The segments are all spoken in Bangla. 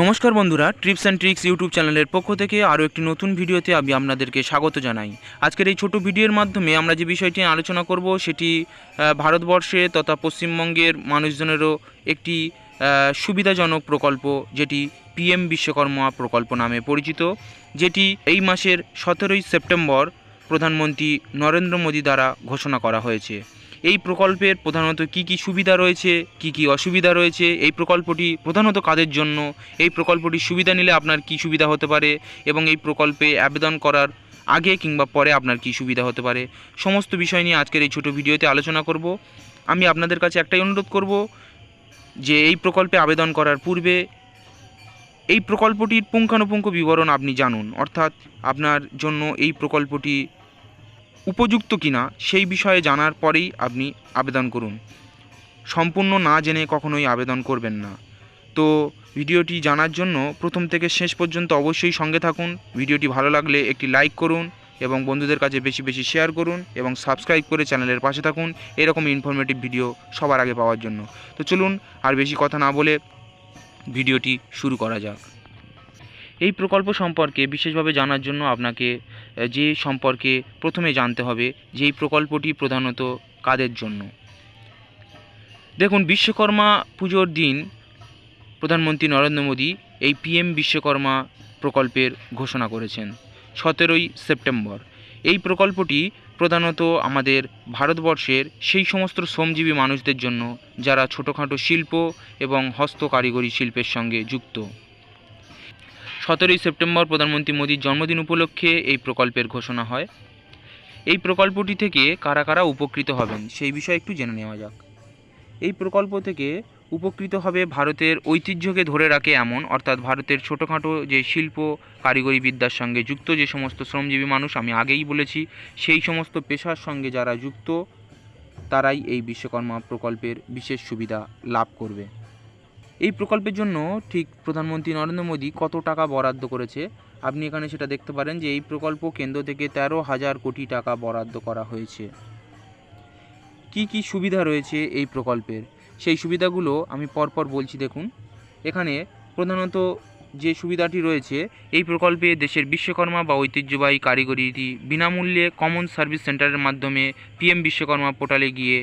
নমস্কার বন্ধুরা ট্রিপস অ্যান্ড ট্রিক্স ইউটিউব চ্যানেলের পক্ষ থেকে আরও একটি নতুন ভিডিওতে আমি আপনাদেরকে স্বাগত জানাই। আজকের এই ছোট ভিডিওর মাধ্যমে আমরা যে বিষয়টি আলোচনা করব, সেটি ভারতবর্ষে তথা পশ্চিমবঙ্গের মানুষজনেরও একটি সুবিধাজনক প্রকল্প, যেটি পিএম বিশ্বকর্মা প্রকল্প নামে পরিচিত, যেটি এই মাসের সতেরোই সেপ্টেম্বর প্রধানমন্ত্রী নরেন্দ্র মোদী দ্বারা ঘোষণা করা হয়েছে। এই প্রকল্পের প্রধানত কি কি সুবিধা রয়েছে, কি কি অসুবিধা রয়েছে, এই প্রকল্পটি প্রধানত কাদের জন্য, এই প্রকল্পটির সুবিধা নিলে আপনার কি সুবিধা হতে পারে এবং এই প্রকল্পে আবেদন করার আগে কিংবা পরে আপনার কি সুবিধা হতে পারে, সমস্ত বিষয় নিয়ে আজকের এই ছোট ভিডিওতে আলোচনা করব। আমি আপনাদের কাছে একটাই অনুরোধ করব যে এই প্রকল্পে আবেদন করার পূর্বে এই প্রকল্পটির পুঙ্খানুপুঙ্খ বিবরণ আপনি জানুন, অর্থাৎ আপনার জন্য এই প্রকল্পটি উপযুক্ত কিনা সেই বিষয়ে জানার পরেই আপনি আবেদন করুন। সম্পূর্ণ না জেনে কখনোই আবেদন করবেন না। তো ভিডিওটি জানার জন্য প্রথম থেকে শেষ পর্যন্ত অবশ্যই সঙ্গে থাকুন। ভিডিওটি ভালো লাগলে একটি লাইক করুন এবং বন্ধুদের কাছে বেশি বেশি শেয়ার করুন এবং সাবস্ক্রাইব করে চ্যানেলের পাশে থাকুন। এরকম ইনফরমেটিভ ভিডিও সবার আগে পাওয়ার জন্য। তো চলুন আর বেশি কথা না বলে ভিডিওটি শুরু করা যাক। এই প্রকল্প সম্পর্কে বিশেষভাবে জানার জন্য আপনাকে যে সম্পর্কে প্রথমে জানতে হবে, যে এই প্রকল্পটি প্রধানত কাদের জন্য। দেখুন, বিশ্বকর্মা পুজোর দিন প্রধানমন্ত্রী নরেন্দ্র মোদী এই পিএম বিশ্বকর্মা প্রকল্পের ঘোষণা করেছেন, সতেরোই সেপ্টেম্বর। এই প্রকল্পটি প্রধানত আমাদের ভারতবর্ষের সেই সমস্ত শ্রমজীবী মানুষদের জন্য, যারা ছোটোখাটো শিল্প এবং হস্ত কারিগরি শিল্পের সঙ্গে যুক্ত। সতেরোই সেপ্টেম্বর প্রধানমন্ত্রী মোদীর জন্মদিন উপলক্ষে এই প্রকল্পের ঘোষণা হয়। এই প্রকল্পটি থেকে কারা কারা উপকৃত হবেন সেই বিষয়ে একটু জেনে নেওয়া যাক। এই প্রকল্প থেকে উপকৃত হবে ভারতের ঐতিহ্যকে ধরে রাখে এমন, অর্থাৎ ভারতের ছোটোখাটো যে শিল্প, কারিগরি বিদ্যার সঙ্গে যুক্ত যে সমস্ত শ্রমজীবী মানুষ, আমি আগেই বলেছি, সেই সমস্ত পেশার সঙ্গে যারা যুক্ত, তারাই এই বিশ্বকর্মা প্রকল্পের বিশেষ সুবিধা লাভ করবে। এই প্রকল্পের জন্য ঠিক প্রধানমন্ত্রী নরেন্দ্র মোদী কত টাকা বরাদ্দ করেছে? আপনি এখানে সেটা দেখতে পারেন যে এই প্রকল্প কেন্দ্র থেকে তেরো হাজার কোটি টাকা বরাদ্দ করা হয়েছে। কি কি সুবিধা রয়েছে এই প্রকল্পের? সেই সুবিধাগুলো আমি পরপর বলছি দেখুন। এখানে প্রধানত যে সুবিধাটি রয়েছে, এই প্রকল্পে দেশের বিশ্বকর্মা বা ঐতিহ্যবাহী কারিগরিটি বিনামূল্যে কমন সার্ভিস সেন্টারের মাধ্যমে পিএম বিশ্বকর্মা পোর্টালে গিয়ে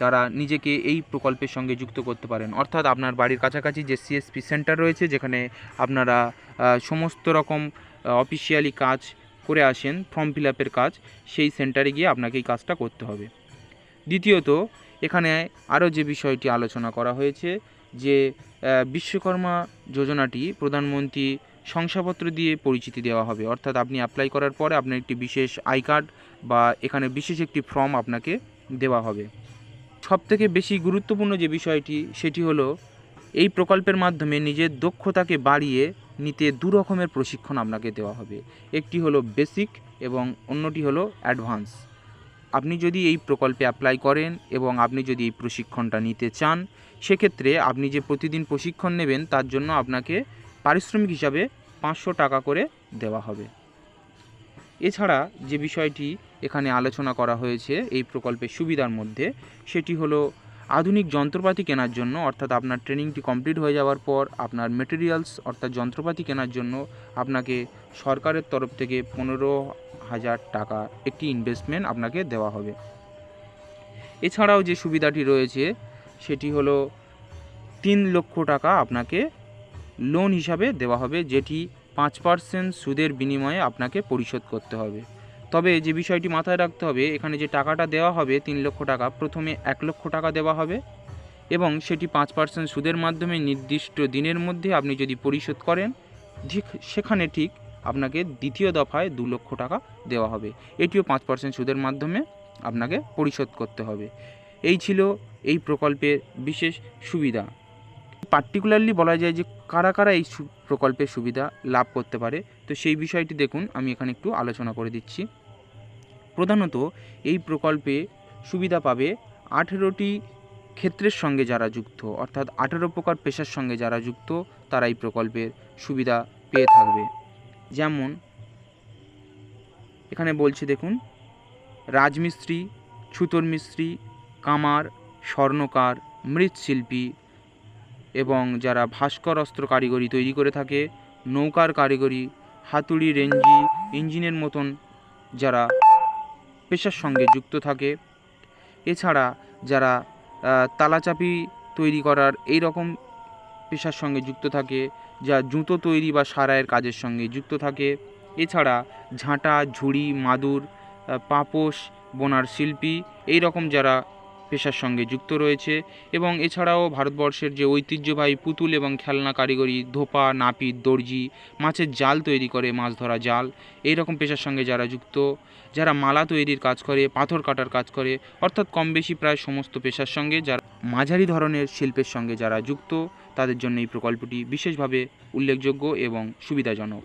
তারা নিজেকে এই প্রকল্পের সঙ্গে যুক্ত করতে পারেন। অর্থাৎ আপনার বাড়ির কাছাকাছি যে সিএসপি সেন্টার রয়েছে, যেখানে আপনারা সমস্ত রকম অফিসিয়ালি কাজ করে আসেন ফর্ম ফিল আপের কাজ, সেই সেন্টারে গিয়ে আপনাকে এই কাজটা করতে হবে। দ্বিতীয়ত, এখানে আরও যে বিষয়টি আলোচনা করা হয়েছে, যে বিশ্বকর্মা যোজনাটি প্রধানমন্ত্রী শংসাপত্র দিয়ে পরিচিতি দেওয়া হবে। অর্থাৎ আপনি অ্যাপ্লাই করার পরে আপনার একটি বিশেষ আই কার্ড বা এখানে বিশেষ একটি ফর্ম আপনাকে দেওয়া হবে। সবথেকে বেশি গুরুত্বপূর্ণ যে বিষয়টি, সেটি হলো এই প্রকল্পের মাধ্যমে নিজের দক্ষতাকে বাড়িয়ে নিতে দু রকমের প্রশিক্ষণ আপনাকে দেওয়া হবে। একটি হলো বেসিক এবং অন্যটি হলো অ্যাডভান্স। আপনি যদি এই প্রকল্পে অ্যাপ্লাই করেন এবং আপনি যদি এই প্রশিক্ষণটা নিতে চান, সেক্ষেত্রে আপনি যে প্রতিদিন প্রশিক্ষণ নেবেন, তার জন্য আপনাকে পারিশ্রমিক হিসাবে পাঁচশো টাকা করে দেওয়া হবে। এছাড়া যে বিষয়টি এখানে আলোচনা করা হয়েছে এই প্রকল্পের সুবিধার মধ্যে, সেটি হলো আধুনিক যন্ত্রপাতি কেনার জন্য, অর্থাৎ আপনার ট্রেনিংটি কমপ্লিট হয়ে যাওয়ার পর আপনার মেটেরিয়ালস অর্থাৎ যন্ত্রপাতি কেনার জন্য আপনাকে সরকারের তরফ থেকে পনেরো হাজার টাকা একটি ইনভেস্টমেন্ট আপনাকে দেওয়া হবে। এছাড়াও যে সুবিধাটি রয়েছে, সেটি হলো তিন লক্ষ টাকা আপনাকে লোন হিসাবে দেওয়া হবে, যেটি পাঁচ পার্সেন্ট সুদের বিনিময়ে আপনাকে পরিশোধ করতে হবে। তবে যে বিষয়টি মাথায় রাখতে হবে, এখানে যে টাকাটা দেওয়া হবে, তিন লক্ষ টাকা, প্রথমে এক লক্ষ টাকা দেওয়া হবে এবং সেটি পাঁচ পার্সেন্ট সুদের মাধ্যমে নির্দিষ্ট দিনের মধ্যে আপনি যদি পরিশোধ করেন, ঠিক সেখানে ঠিক আপনাকে দ্বিতীয় দফায় দু লক্ষ টাকা দেওয়া হবে। এটিও পাঁচ পার্সেন্ট সুদের মাধ্যমে আপনাকে পরিশোধ করতে হবে। এই ছিল এই প্রকল্পের বিশেষ সুবিধা। পার্টিকুলারলি বলা যায় যে কারা কারা এই প্রকল্পের সুবিধা লাভ করতে পারে, তো সেই বিষয়টি দেখুন, আমি এখানে একটু আলোচনা করে দিচ্ছি। প্রধানত, এই প্রকল্পে সুবিধা পাবে আঠেরোটি ক্ষেত্রের সঙ্গে যারা যুক্ত, অর্থাৎ আঠেরো প্রকার পেশার সঙ্গে যারা যুক্ত, তারা এই প্রকল্পের সুবিধা পেয়ে থাকবে। যেমন, এখানে বলছে দেখুন, রাজমিস্ত্রি, ছুতোর মিস্ত্রি, কামার, স্বর্ণকার, মৃৎশিল্পী এবং যারা ভাস্কর অস্ত্র কারিগরি তৈরি করে থাকে, নৌকার কারিগরি, হাতুড়ি, রেঞ্জি, ইঞ্জিনের মতন যারা পেশার সঙ্গে যুক্ত থাকে। এছাড়া যারা তালাচাপি তৈরি করার এই রকম পেশার সঙ্গে যুক্ত থাকে, যা জুতো তৈরি বা সারাইয়ের কাজের সঙ্গে যুক্ত থাকে। এছাড়া ঝাঁটা, ঝুড়ি, মাদুর পাপোশ, বোনার শিল্পী, এই রকম যারা পেশার সঙ্গে যুক্ত রয়েছে এবং এছাড়াও ভারতবর্ষের যে ঐতিহ্যবাহী পুতুল এবং খেলনা কারিগরি, ধোপা, নাপিত, দর্জি, মাছের জাল তৈরি করে, মাছ ধরা জাল এই রকম পেশার সঙ্গে যারা যুক্ত, যারা মালা তৈরির কাজ করে, পাথর কাটার কাজ করে, অর্থাৎ কম বেশি প্রায় সমস্ত পেশার সঙ্গে যারা মাঝারি ধরনের শিল্পের সঙ্গে যারা যুক্ত, তাদের জন্য এই প্রকল্পটি বিশেষভাবে উল্লেখযোগ্য এবং সুবিধাজনক।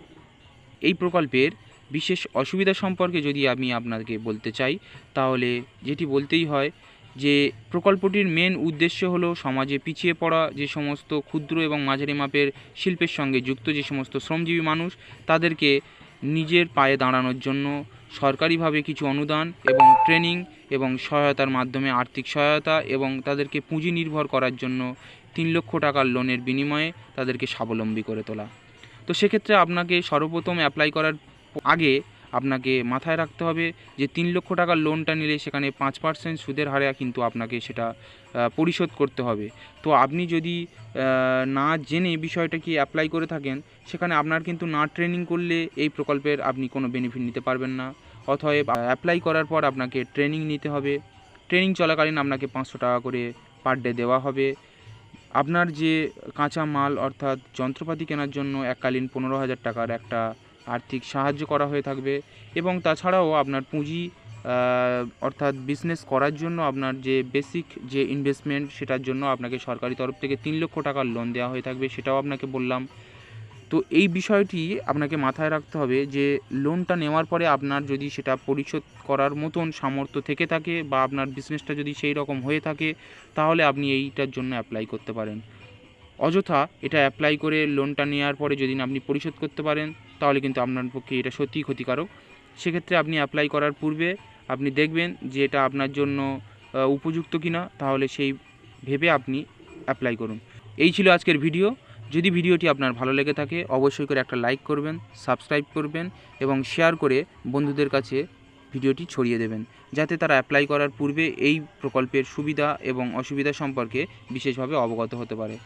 এই প্রকল্পের বিশেষ অসুবিধা সম্পর্কে যদি আমি আপনাকে বলতে চাই, তাহলে যেটি বলতেই হয় যে প্রকল্পটির মেন উদ্দেশ্য হলো সমাজে পিছিয়ে পড়া যে সমস্ত ক্ষুদ্র এবং মাঝারি মাপের শিল্পের সঙ্গে যুক্ত যে সমস্ত শ্রমজীবী মানুষ, তাদেরকে নিজের পায়ে দাঁড়ানোর জন্য সরকারিভাবে কিছু অনুদান এবং ট্রেনিং এবং সহায়তার মাধ্যমে আর্থিক সহায়তা এবং তাদেরকে পুঁজি নির্ভর করার জন্য তিন লক্ষ টাকার লোনের বিনিময়ে তাদেরকে স্বাবলম্বী করে তোলা। তো সেক্ষেত্রে আপনাকে সর্বপ্রথম অ্যাপ্লাই করার আগে আপনাকে মাথায় রাখতে হবে যে তিন লক্ষ টাকার লোনটা নিলে সেখানে পাঁচ পার্সেন্ট সুদের হারে কিন্তু আপনাকে সেটা পরিশোধ করতে হবে। তো আপনি যদি না জেনে বিষয়টা কি অ্যাপ্লাই করে থাকেন, সেখানে আপনার কিন্তু না ট্রেনিং করলে এই প্রকল্পের আপনি কোনো বেনিফিট নিতে পারবেন না। অতএব অ্যাপ্লাই করার পর আপনাকে ট্রেনিং নিতে হবে। ট্রেনিং চলাকালীন আপনাকে পাঁচশো টাকা করে পার ডে দেওয়া হবে। আপনার যে কাঁচা মাল অর্থাৎ যন্ত্রপাতি কেনার জন্য এককালীন পনেরো হাজার টাকার একটা আর্থিক সাহায্য করা হয়ে থাকবে এবং তাছাড়াও আপনার পুঁজি অর্থাৎ বিজনেস করার জন্য আপনার যে বেসিক যে ইনভেস্টমেন্ট সেটার জন্য আপনাকে সরকারি তরফ থেকে তিন লক্ষ টাকার লোন দেওয়া হয়ে থাকবে সেটাও আপনাকে বললাম। তো এই বিষয়টি আপনাকে মাথায় রাখতে হবে যে লোনটা নেওয়ার পরে আপনার যদি সেটা পরিশোধ করার মতন সামর্থ্য থেকে থাকে বা আপনার বিজনেসটা যদি সেই রকম হয়ে থাকে, তাহলে আপনি এইটার জন্য অ্যাপ্লাই করতে পারেন। অযথা এটা অ্যাপ্লাই করে লোনটা নেওয়ার পরে যদি আপনি পরিশোধ করতে পারেন, তাহলে কিন্তু আপনার পক্ষে এটা সত্যিই ক্ষতিকারক। সেক্ষেত্রে আপনি অ্যাপ্লাই করার পূর্বে আপনি দেখবেন যে এটা আপনার জন্য উপযুক্ত কিনা, তাহলে সেই ভেবে আপনি অ্যাপ্লাই করুন। এই ছিল আজকের ভিডিও যদি ভিডিওটি আপনার ভালো লেগে থাকে, অবশ্যই করে একটা লাইক করবেন সাবস্ক্রাইব করবেন এবং শেয়ার করে বন্ধুদের কাছে ভিডিওটি ছড়িয়ে দেবেন। যাতে তারা অ্যাপ্লাই করার পূর্বে এই প্রকল্পের সুবিধা এবং অসুবিধা সম্পর্কে বিশেষভাবে অবগত হতে পারে।